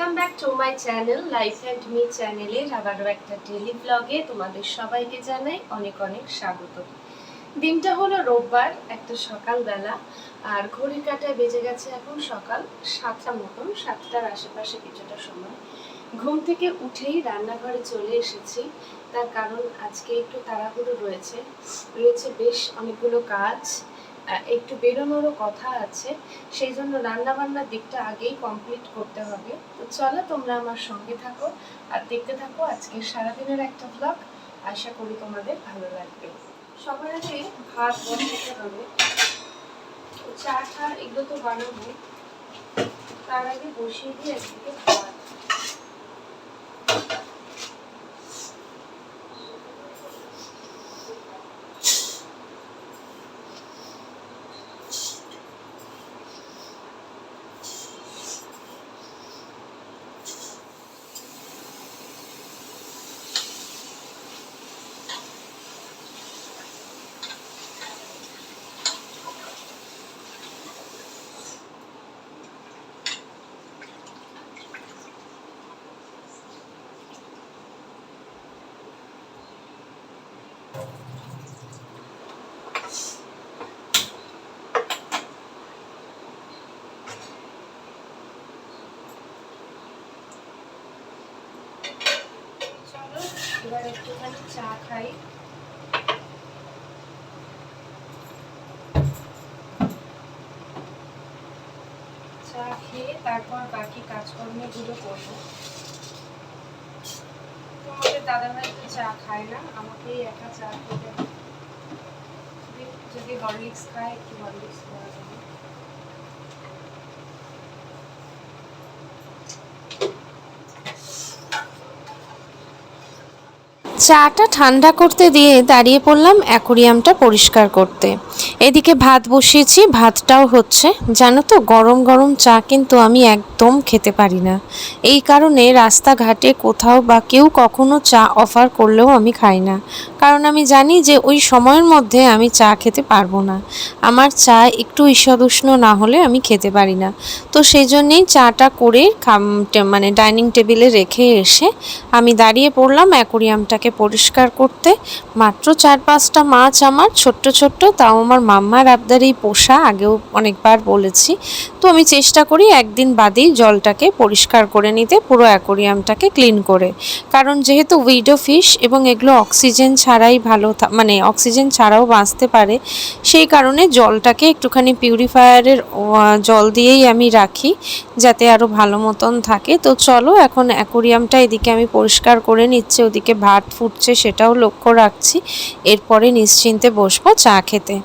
Welcome back to my channel life and me চ্যানেলের আবারও একটা ডেলি ব্লগে তোমাদের সবাইকে জানাই অনেক অনেক স্বাগত। দিনটা হলো রোববার, একটা সকালবেলা, আর ঘড়ির কাটায় বেজে গেছে এখন সকাল সাতটা মতন, সাতটার আশেপাশে কিছুটা সময়। ঘুম থেকে উঠেই রান্নাঘরে চলে এসেছি, তার কারণ আজকে একটু তাড়াহুড়ো রয়েছে রয়েছে বেশ অনেকগুলো কাজ একটু বেরোনোরও কথা আছে। সেই জন্য রান্না বান্নার দিকটা আগেই কমপ্লিট করতে হবে। তো চলো তোমরা আমার সঙ্গে থাকো আর দেখতে থাকো আজকে সারাদিনের একটা ব্লগ আশা করি তোমাদের ভালো লাগবে। সবার আগে ভাত বসাতে হবে। চা টা এগুলো তো বানাবো। তার আগে বসিয়ে দিয়ে একদিকে ভাত এবার একটুখানি চা খাই। চা খেয়ে তারপর বাকি কাজকর্মগুলো করব। তোমাদের দাদাভাই তো চা খায় না, আমাকেই একা চা খেতে। যদি- হরলিক্স খায়, একটু হরলিক্স দেওয়া যাবে। চাটা ঠান্ডা করতে দিয়ে দাঁড়িয়ে পড়লাম অ্যাকোরিয়ামটা পরিষ্কার করতে। এদিকে ভাত বসিয়েছি, ভাতটাও হচ্ছে। জানো তো, গরম গরম চা কিন্তু আমি একদম খেতে পারি না। এই কারণে রাস্তাঘাটে কোথাও বা কেউ কখনো চা অফার করলেও আমি খাই না। কারণ আমি জানি যে ওই সময়ের মধ্যে আমি চা খেতে পারব না। আমার চা একটু ঈষদুষ্ণ না হলে আমি খেতে পারি না। তো সেই জন্যেই চাটা করে মানে ডাইনিং টেবিলে রেখে এসে আমি দাঁড়িয়ে পড়লাম অ্যাকোরিয়ামটাকে পরিষ্কার করতে। মাত্র চার পাঁচটা মাছ আমার, ছোট্ট ছোট্ট, তাও আমার মাম্মার আবদারেই পোষা, আগেও অনেকবার বলেছি। তো আমি চেষ্টা করি একদিন বাদেই জলটাকে পরিষ্কার করে নিতে, পুরো অ্যাকোরিয়ামটাকে ক্লিন করে। কারণ যেহেতু উইডো ফিশ এবং এগুলো অক্সিজেন ছাড়াই ভালো মানে অক্সিজেন ছাড়াও বাঁচতে পারে, সেই কারণে জলটাকে একটুখানি পিউরিফায়ারের জল দিয়েই আমি রাখি, যাতে আরও ভালো মতন থাকে। তো চলো এখন অ্যাকোরিয়ামটা এদিকে আমি পরিষ্কার করে নিচ্ছি, ওদিকে ভাত ফুটছে সেটাও লক্ষ্য রাখছি। এরপরে নিশ্চিন্তে বসবো চা খেতে।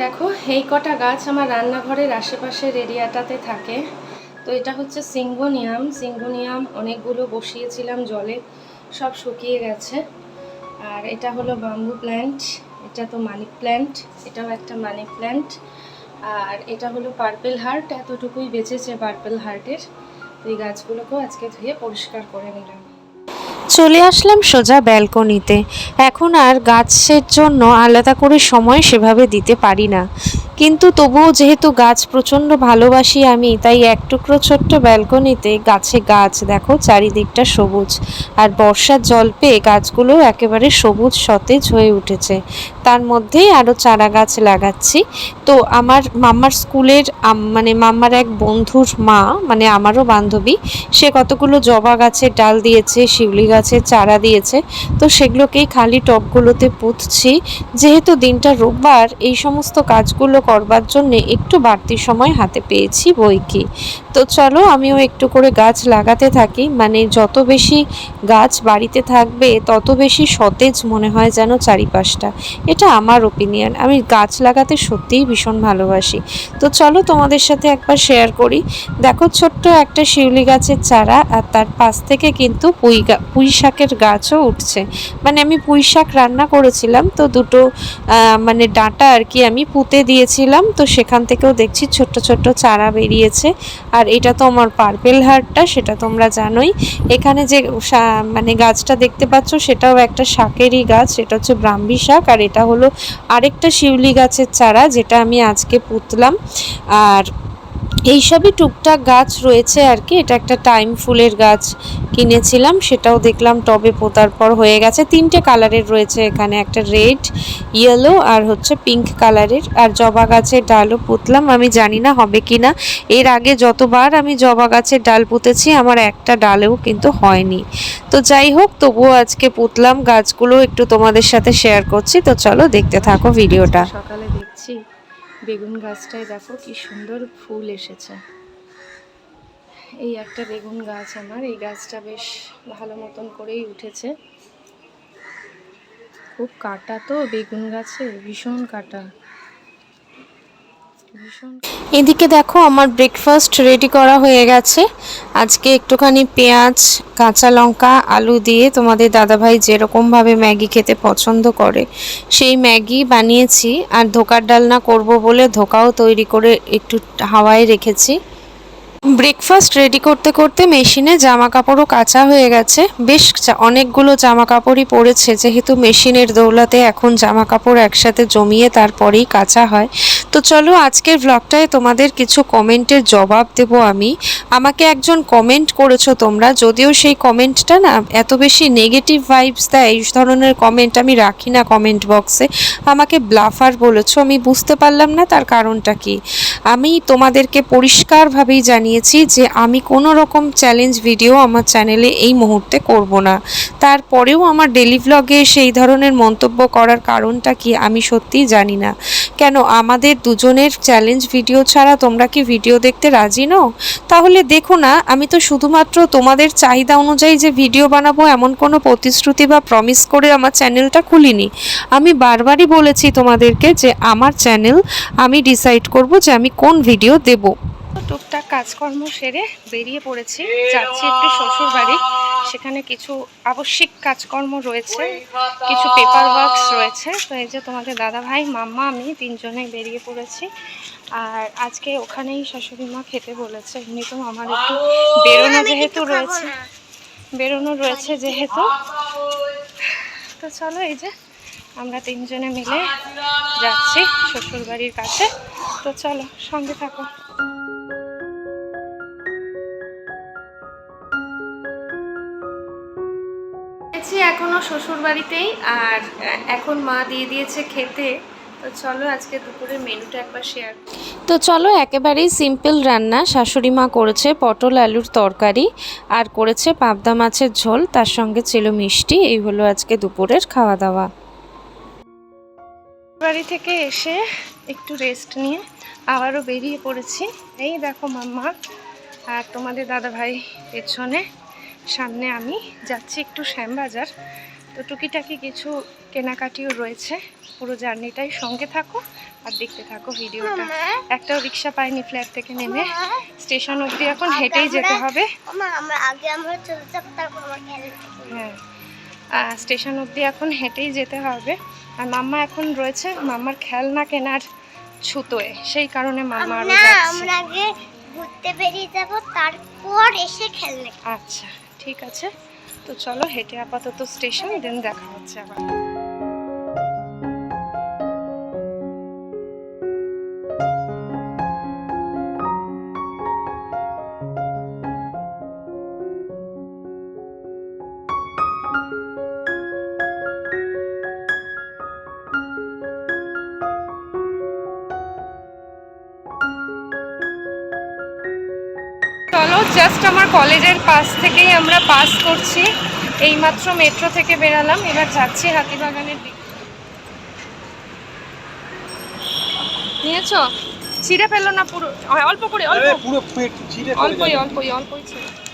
দেখো, এই কটা গাছ আমার রান্নাঘরের আশেপাশের এরিয়াটাতে থাকে। তো এটা হচ্ছে সিঙ্গোনিয়াম সিঙ্গোনিয়াম অনেকগুলো বসিয়েছিলাম জলে, সব শুকিয়ে গেছে। আর এটা হলো বাম্বু প্ল্যান্ট এটা তো মানি প্ল্যান্ট এটাও একটা মানি প্ল্যান্ট আর এটা হলো পার্পেল হার্ট এতটুকুই বেঁচেছে পার্পেল হার্টের তো এই গাছগুলোকেও আজকে ধুয়ে পরিষ্কার করে নিলাম। চলে আসলাম সোজা ব্যালকনিতে। এখন আর গাছের জন্য আলাদা করে সময় সেভাবে দিতে পারি না। কিন্তু তবুও যেহেতু গাছ প্রচণ্ড ভালোবাসি আমি, তাই এক টুকরো ছোট্ট ব্যালকনিতে গাছে গাছ, দেখো চারিদিকটা সবুজ। আর বর্ষার জল পেয়ে গাছগুলো একেবারে সবুজ সতেজ হয়ে উঠেছে। তার মধ্যেই আরও চারা গাছ লাগাচ্ছি। তো আমার মাম্মার স্কুলের মানে মাম্মার এক বন্ধুর মা মানে আমারও বান্ধবী, সে কতগুলো জবা গাছের ডাল দিয়েছে, শিউলি গাছের চারা দিয়েছে। তো সেগুলোকেই খালি টবগুলোতে পুঁতছি। যেহেতু দিনটা রোববার, এই সমস্ত কাজগুলো করবার জন্য একটু বাড়তি সময় হাতে পেয়েছি বই কি। তো চলো, আমিও একটু করে গাছ লাগাতে থাকি। মানে যত বেশি গাছ বাড়িতে থাকবে, তত বেশি সতেজ মনে হয় যেন চারিপাশটা। এটা আমার ওপিনিয়ন আমি গাছ লাগাতে সত্যিই ভীষণ ভালোবাসি। তো চলো, তোমাদের সাথে একবার শেয়ার করি। দেখো, ছোট্ট একটা শিউলি গাছের চারা, আর তার পাশ থেকে কিন্তু পুঁই পুঁই শাকের গাছও উঠছে। মানে আমি পুঁই শাক রান্না করেছিলাম, তো দুটো মানে ডাঁটা আর কি আমি পুঁতে দিয়েছিলাম তো সেখান থেকেও দেখছি ছোট্ট ছোট্ট চারা বেরিয়েছে। আর এটা তো আমার পার্পেল হারটা, সেটা তোমরা জানোই। এখানে যে মানে গাছটা দেখতে পাচ্ছ, সেটাও একটা শাকেরই গাছ সেটা হচ্ছে ব্রাহ্মী শাক, আর এটা হলো আরেকটা শিউলি গাছের চারা, যেটা আমি আজকে পুতলাম। আর এইসবই টুকটাক গাছ রয়েছে আর কি। এটা একটা টাইম ফুলের গাছ কিনেছিলাম, সেটাও দেখলাম টবে পোতার পর হয়ে গেছে। তিনটে কালারের রয়েছে এখানে, একটা রেড ইয়েলো আর হচ্ছে পিঙ্ক কালারের। আর জবা গাছের ডালও পুতলাম, আমি জানি না হবে কি না। এর আগে যতবার আমি জবা গাছের ডাল পুঁতেছি, আমার একটা ডালেও কিন্তু হয়নি। তো যাই হোক, তবুও আজকে পুতলাম, গাছগুলো একটু তোমাদের সাথে শেয়ার করছি। তো চলো দেখতে থাকো ভিডিওটা। সকালে বেগুন গাছটায় দেখো কি সুন্দর ফুল এসেছে। এই একটা বেগুন গাছ আমার, এই গাছটা বেশ ভালো মতন করেই উঠেছে। খুব কাটা তো বেগুন গাছে, ভীষণ কাটা। এদিকে দেখো আমার ব্রেকফাস্ট রেডি করা হয়ে গেছে। আজকে একটুখানি পেঁয়াজ, কাঁচা লঙ্কা, আলু দিয়ে তোমাদের দাদাভাই যেরকমভাবে ম্যাগি খেতে পছন্দ করে, সেই ম্যাগি বানিয়েছি। আর ধোকার ডালনা করব বলে ধোকাও তৈরি করে একটু হাওয়ায় রেখেছি। ব্রেকফাস্ট রেডি করতে করতে মেশিনে জামা কাপড়ও কাঁচা হয়ে গেছে। বেশ অনেকগুলো জামা কাপড়ই পড়েছে, যেহেতু মেশিনের দৌলাতে এখন জামা কাপড় একসাথে জমিয়ে তারপরেই কাঁচা হয়। তো চলো আজকের ব্লগটায় তোমাদের কিছু কমেন্টের জবাব দেব আমি। আমাকে একজন কমেন্ট করেছ তোমরা, যদিও সেই কমেন্টটা না এত বেশি নেগেটিভ ভাইবস দেয়, এই ধরনের কমেন্ট আমি রাখি না কমেন্ট বক্সে আমাকে ব্লাফার বলেছ, আমি বুঝতে পারলাম না তার কারণটা কি। আমি তোমাদেরকে পরিষ্কারভাবেই জানিয়েছি যে আমি কোনো রকম চ্যালেঞ্জ ভিডিও আমার চ্যানেলে এই মুহূর্তে করব না। তারপরেও আমার ডেলি ভ্লগে সেই ধরনের মন্তব্য করার কারণটা কি আমি সত্যিই জানি না। কেন আমাদের দুজনের চ্যালেঞ্জ ভিডিও ছাড়া তোমরা কি ভিডিও দেখতে রাজি নও? তাহলে দেখো না, আমি তো শুধুমাত্র তোমাদের চাহিদা অনুযায়ী যে ভিডিও বানাবো এমন কোনো প্রতিশ্রুতি বা প্রমিস করে আমার চ্যানেলটা খুলিনি। আমি বারবারই বলেছি তোমাদেরকে যে আমার চ্যানেল আমি ডিসাইড করব যে আমি কোন ভিডিও দেব। টুকটাক কাজকর্ম সেরে বেরিয়ে পড়েছি। যাচ্ছি একটু শ্বশুর বাড়ি সেখানে কিছু আবশ্যিক কাজকর্ম রয়েছে কিছু পেপার ওয়ার্কস রয়েছে। তো এই যে তোমাদের দাদা ভাই মাম্মা আমি তিনজনেই বেরিয়ে পড়েছি। আর আজকে ওখানেই শাশুড়ি মা খেতে বলেছে। এমনি তো আমার একটু বেরোনো যেহেতু রয়েছে। বেরোনো রয়েছে যেহেতু। তো চলো এই যে আমরা তিনজনে মিলে যাচ্ছি শ্বশুর বাড়ির কাছে। তো চলো সঙ্গে থাকো। শ্বশুর বাড়িতেই আর এখন মা দিয়ে দিয়েছে খেতে। তো চলো আজকে দুপুরের মেনুটা একবার শেয়ার তো চলো একেবারেই সিম্পল রান্না। শাশুড়ি মা করেছে পটল আলুর তরকারি আর করেছে পাবদা মাছের ঝোল তার সঙ্গে ছিল মিষ্টি। এই হলো আজকে দুপুরের খাওয়া দাওয়া বাড়ি থেকে এসে একটু রেস্ট নিয়ে আবারও বেরিয়ে পড়েছি। এই দেখো মাম্মা আর তোমাদের দাদা ভাই পেছনে। সামনে আমি যাচ্ছি একটু শ্যামবাজার। তো টুকিটাকি কিছু কেনাকাটিও রয়েছে। পুরো জার্নিটাই সঙ্গে থাকো আর দেখতে থাকো ভিডিওটা। একটাও রিক্সা পাইনি ফ্ল্যাট থেকে নেমে। স্টেশন অবধি এখন হেঁটেই যেতে হবে। হ্যাঁ। স্টেশন অবধি এখন হেঁটেই যেতে হবে। আর মাম্মা এখন রয়েছে মাম্মার খেলনা কেনার ছুতোয়। সেই কারণে মাম্মা আরও যাচ্ছে। আমরা আগে ঘুরতে বেরিয়ে যাব তারপর এসে খেলনে আচ্ছা। ঠিক আছে। তো চলো হেঁটে আপাতত স্টেশন দেন দেখা হচ্ছে আবার। জাস্ট আমার কলেজের পাশ থেকেই আমরা পাস করছি। এইমাত্র মেট্রো থেকে বেরালাম। এবার যাচ্ছি হাতিবাগানের দিকে। নিয়েছো? ছিঁড়ে ফেলল না পুরো। অল্প করে অল্প। অল্পই। অল্পই অল্পই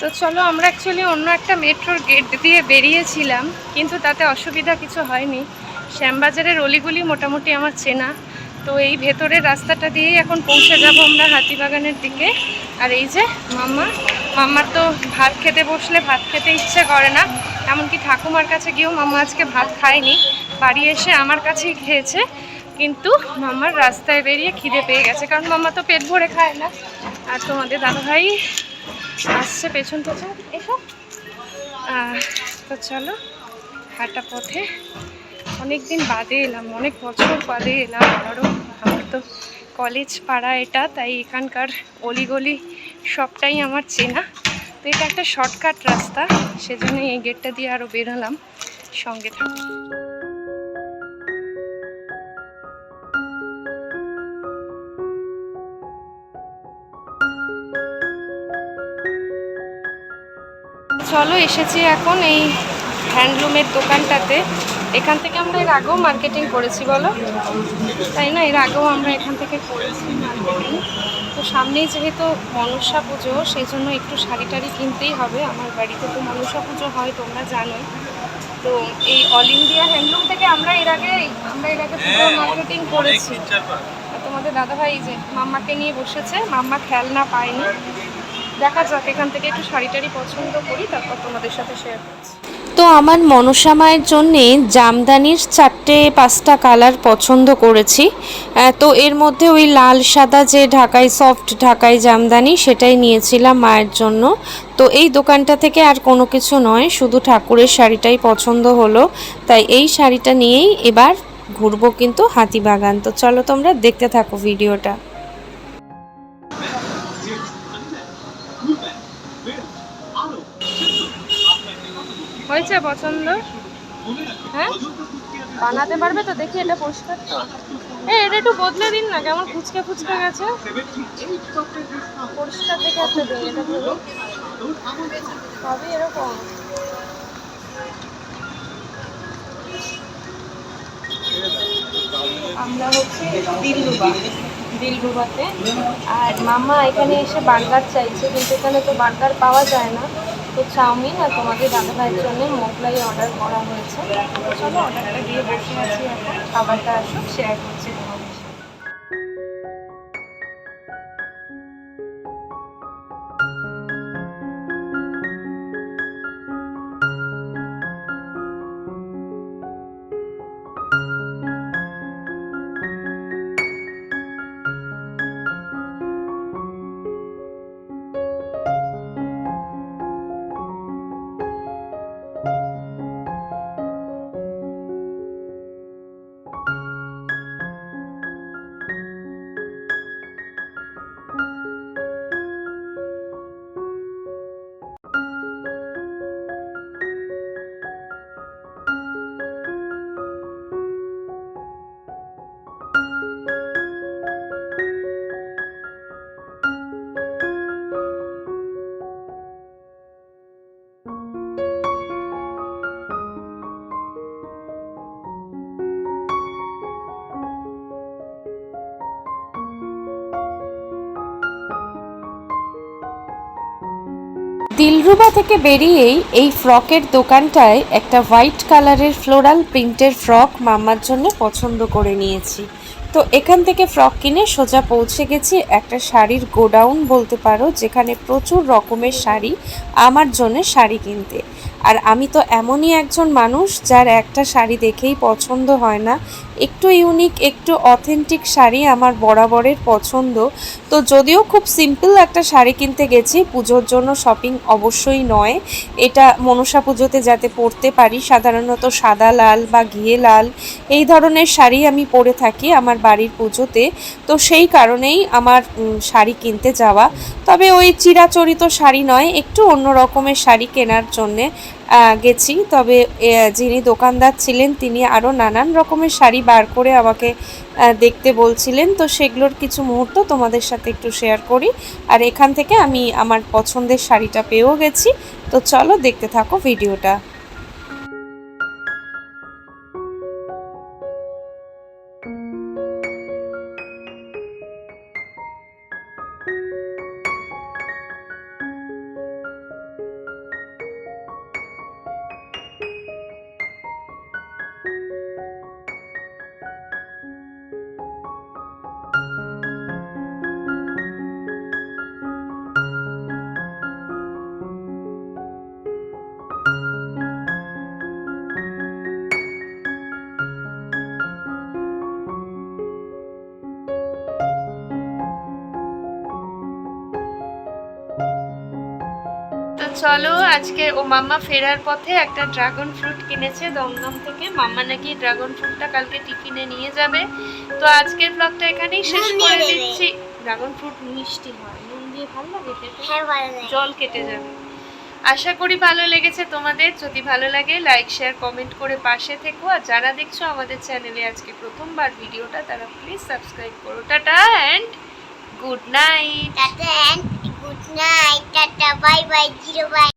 তো চলো আমরা অ্যাকচুয়ালি অন্য একটা মেট্রোর গেট দিয়ে বেরিয়েছিলাম কিন্তু তাতে অসুবিধা কিছু হয়নি। শ্যামবাজারের অলিগুলি মোটামুটি আমার চেনা। তো এই ভেতরের রাস্তাটা দিয়েই এখন পৌঁছে যাব আমরা হাতিবাগানের দিকে। আর এই যে মাম্মা, মাম্মার তো ভাত খেতে বসলে ভাত খেতে ইচ্ছে করে না। এমনকি ঠাকুমার কাছে গিয়েও মাম্মা আজকে ভাত খায়নি। বাড়ি এসে আমার কাছেই খেয়েছে। কিন্তু মাম্মার রাস্তায় বেরিয়ে খিদে পেয়ে গেছে। কারণ মাম্মা তো পেট ভরে খায় না। আর তোমাদের দাদাভাই আসছে পেছন পেছন। এসব তো চলো, হাঁটা পথে অনেক দিন বাদে এলাম, অনেক বছর বাদে এলাম আবারও আমার তো কলেজ পাড়া এটা, তাই এখানকার অলিগলি সবটাই আমার চেনা। তো এটা একটা শর্টকাট রাস্তা, সেজন্যই এই গেটটা দিয়ে আরও বেরোলাম সঙ্গে থাকো। চলো, এসেছি এখন এই হ্যান্ডলুমের দোকানটাতে। এখান থেকে আমরা এর আগেও মার্কেটিং করেছি বলো? তাই না? এর আগেও আমরা এখান থেকে করেছি মার্কেটিং তো সামনেই যেহেতু মনসা পুজো সেই জন্য একটু শাড়ি টাড়ি কিনতেই হবে। আমার বাড়িতে তো মনসা পুজো হয় তোমরা জানোই। তো এই অল ইন্ডিয়া হ্যান্ডলুম থেকে আমরা এর আগে আমরা এর আগে পুরো মার্কেটিং করেছি। আর তোমাদের দাদাভাই এই যে মাম্মাকে নিয়ে বসেছে মাম্মা খেলনা পায়নি। দেখা যাক এখান থেকে একটু শাড়ি টাড়ি পছন্দ করি তারপর তোমাদের সাথে শেয়ার করছি। তো আমার মনসা মায়ের জন্যে জামদানির চারটে, পাঁচটা কালার পছন্দ করেছি। তো এর মধ্যে ওই লাল, সাদা যে ঢাকাই, সফট ঢাকাই জামদানি সেটাই নিয়েছিলাম মায়ের জন্য। তো এই দোকানটা থেকে আর কোনো কিছু নয়, শুধু ঠাকুরের শাড়িটাই পছন্দ হলো। তাই এই শাড়িটা নিয়েই এবার ঘুরবো কিন্তু হাতিবাগান। তো চলো তোমরা দেখতে থাকো ভিডিওটা। হয়েছে পছন্দ? হ্যাঁ? বানাতে পারবে তো, দেখি এটা পরিষ্কার। তো এ, এটা একটু বদলে দিন না, কেমন ফুচকা ফুচকে গেছে? পরিষ্কার দেখে একটা দিন এটা সবই এরকম। আমরা হচ্ছে দিলরুবা, দিলরুবাতে। আর মামা এখানে এসে বার্গার চাইছে, কিন্তু এখানে তো বার্গার পাওয়া যায় না। তো চাউমিন আর তোমাদের দাদা ভাইয়ের জন্য মোগলাই অর্ডার করা হয়েছে। চলো অর্ডারটা দিয়ে বসে আছি এখন। খাবারটা আসুক শেয়ার করছি তোমাদের। দিলরুবা থেকে বেরিয়েই এই ফ্রকের দোকানটায় একটা হোয়াইট কালারের ফ্লোরাল প্রিন্টের ফ্রক মাম্মার জন্য পছন্দ করে নিয়েছি। তো এখান থেকে ফ্রক কিনে সোজা পৌঁছে গেছি একটা শাড়ির গোডাউন বলতে পারো, যেখানে প্রচুর রকমের শাড়ি আমার জন্য শাড়ি কিনতে। আর আমি তো এমনই একজন মানুষ যার একটা শাড়ি দেখেই পছন্দ হয় না একটু ইউনিক একটু অথেন্টিক শাড়ি আমার বরাবরের পছন্দ। তো যদিও খুব সিম্পল একটা শাড়ি কিনতে গেছি, পুজোর জন্য শপিং অবশ্যই নয়। এটা মনসা পুজোতে যাতে পরতে পারি, সাধারণত সাদা লাল বা ঘিয়ে লাল, এই ধরনের শাড়ি আমি পরে থাকি আমার বাড়ির পুজোতে। তো সেই কারণেই আমার শাড়ি কিনতে যাওয়া। তবে ওই চিরাচরিত শাড়ি নয়, একটু অন্য রকমের শাড়ি কেনার জন্যে গেছি। তবে যিনি দোকানদার ছিলেন, তিনি আরও নানান রকমের শাড়ি বার করে আমাকে দেখতে বলছিলেন। তো সেগুলোর কিছু মুহূর্ত তোমাদের সাথে একটু শেয়ার করি। আর এখান থেকে আমি আমার পছন্দের শাড়িটা পেয়েও গেছি। তো চলো দেখতে থাকো ভিডিওটা। চলো আজকে ও মাম্মা ফেরার পথে একটা ড্রাগন ফ্রুট কিনেছে দমদম থেকে। মাম্মা নাকি ড্রাগন ফ্রুটটা কালকে টিফিনে নিয়ে যাবে। তো আজকের ব্লগটা এখানেই শেষ করে দিচ্ছি। ড্রাগন ফ্রুট মিষ্টি হয়। নুন দিয়ে ভালো লাগে খেতে? হ্যাঁ ভালো লাগে। জল কেটে যাবে। আশা করি ভালো লেগেছে তোমাদের। যদি ভালো লাগে লাইক শেয়ার কমেন্ট করে পাশে থেকো। আর যারা দেখছ আমাদের চ্যানেলে আজকে প্রথমবার ভিডিওটা তারা প্লিজ সাবস্ক্রাইব করো। Tata and good night tata and good night tata bye bye zero bye.